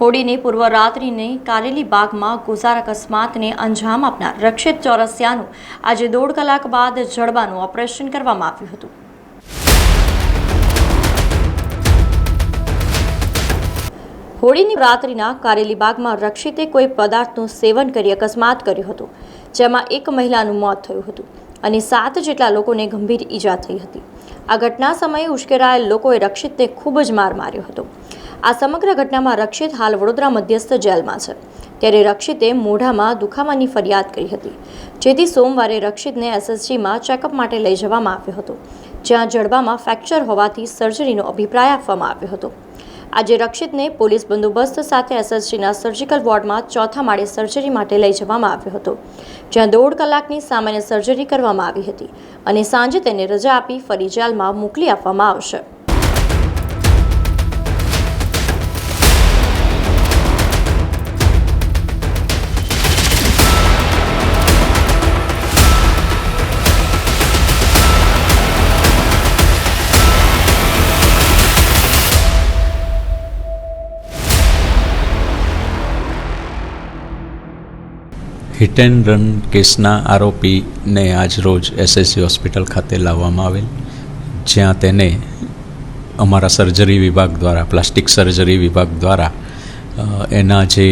હોળીની પૂર્વ રાત્રિની કારેલી બાગમાં ગુજાર અકસ્માતને અંજામ આપનાર રક્ષિત ચોરસિયાનું આજે દોઢ કલાક બાદ જડબાનું ઓપરેશન કરવામાં આવ્યું હતું. હોળીની રાત્રિના કારેલી બાગમાં રક્ષિતે કોઈ પદાર્થનું સેવન કરી અકસ્માત કર્યો હતો, જેમાં એક મહિલાનું મોત થયું હતું અને સાત જેટલા લોકોને ગંભીર ઈજા થઈ હતી. આ ઘટના સમયે ઉશ્કેરાયેલ લોકોએ રક્ષિતને ખૂબ જ માર માર્યો હતો. આ સમગ્ર ઘટનામાં રક્ષિત હાલ વડોદરા મધ્યસ્થ જેલમાં છે. ત્યારે રક્ષિતે મોઢામાં દુખાવાની ફરિયાદ કરી હતી. જેથી સોમવારે રક્ષિતને એસએસજીમાં ચેકઅપ માટે લઈ જવામાં આવ્યો હતો. જ્યાં જડબામાં ફ્રેક્ચર હોવાથી સર્જરીનો અભિપ્રાય આપવામાં આવ્યો હતો. આજે રક્ષિતને પોલીસ બંદોબસ્ત સાથે એસએસજીના સર્જિકલ વોર્ડમાં ચોથા માળે સર્જરી માટે લઈ જવામાં આવ્યો હતો. જ્યાં દોઢ કલાકની સામાન્ય સર્જરી કરવામાં આવી હતી અને સાંજે તેને રજા આપી ફરી જેલમાં મોકલી આપવામાં આવશે. હિટ એન્ડ રન કેસના આરોપીને આજરોજ એસએસસી હોસ્પિટલ ખાતે લાવવામાં આવેલ, જ્યાં તેને અમારા સર્જરી વિભાગ દ્વારા, પ્લાસ્ટિક સર્જરી વિભાગ દ્વારા એના જે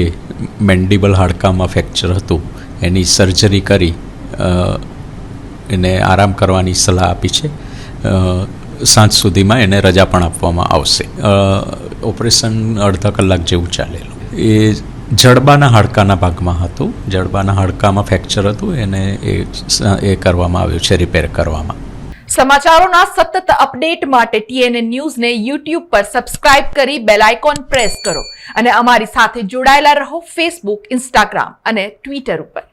મેન્ડિબલ હાડકામાં ફ્રેક્ચર હતું, એની સર્જરી કરી એને આરામ કરવાની સલાહ આપી છે. સાંજ સુધીમાં એને રજા પણ આપવામાં આવશે. ઓપરેશન અડધા કલાક જેવું ચાલેલું. એ જડબાના હાડકાના ભાગમાં હતું. જડબાના હાડકામાં ફ્રેક્ચર હતું. એને એ એ કરવામાં આવ્યું છે, રિપેર કરવામાં. સમાચારોના સતત અપડેટ માટે ટીએનએ ન્યૂઝને યુટ્યુબ પર સબસ્ક્રાઇબ કરી બેલ આઇકોન પ્રેસ કરો. અને અમારી સાથે જોડાયેલા રહો ફેસબુક ઇન્સ્ટાગ્રામ અને ટ્વિટર ઉપર.